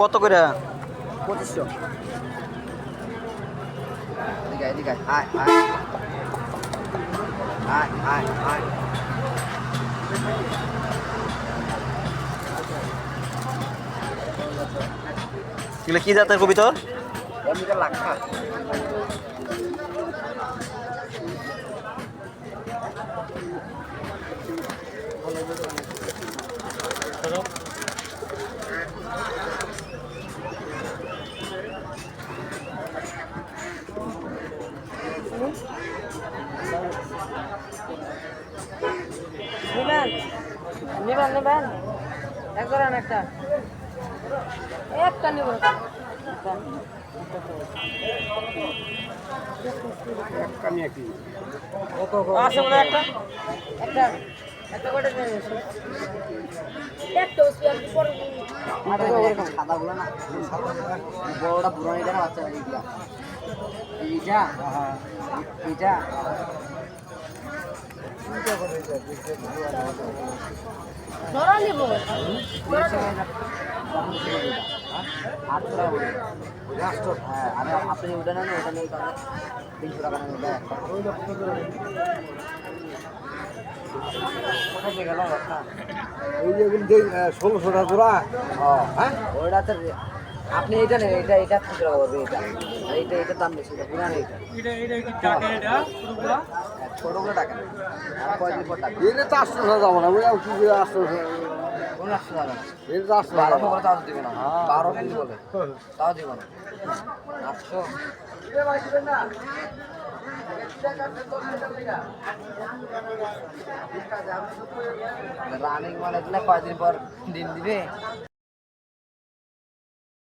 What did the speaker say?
কত করে? পঁচিশশো। এগুলো কি জাতের কবিতর লাখা নেবেন নেবেন। এক ধরেন একটা? একটা নেব। আছে হয় একটা। একটা একটা করে দেন একটা ওসি আপনি পরে সাদাগুলো না বড়টা পুরানো এইটা। এইটা ধরা নিব আটশো টাকা করে হ্যাঁ আমি আপনি ওটা নেন ওটা নেই তাহলে তিনশো টাকা নেন ওটা কোথায় গেল ওই যে ষোলোশো টাকা জোড়া। হ্যাঁ। ওটা তো আপনি এটা নেন এটা এটা খুচরা করবে এটা। আর এটা দাম বেশি এটা পুরানো এটা। ছোটগুলো টাকা নেই আর কয়দিন পর টাকা। এটা তো আটশো টাকা যাব না ওই কি করে আটশো কোন আটশো টাকা? এটা তো আটশো বারোশো করে তাও দিব না। বারো কিন্তু বলে? তাও দিব না। আটশো? রানিং মানে কয়দিন পর দিন দিবে?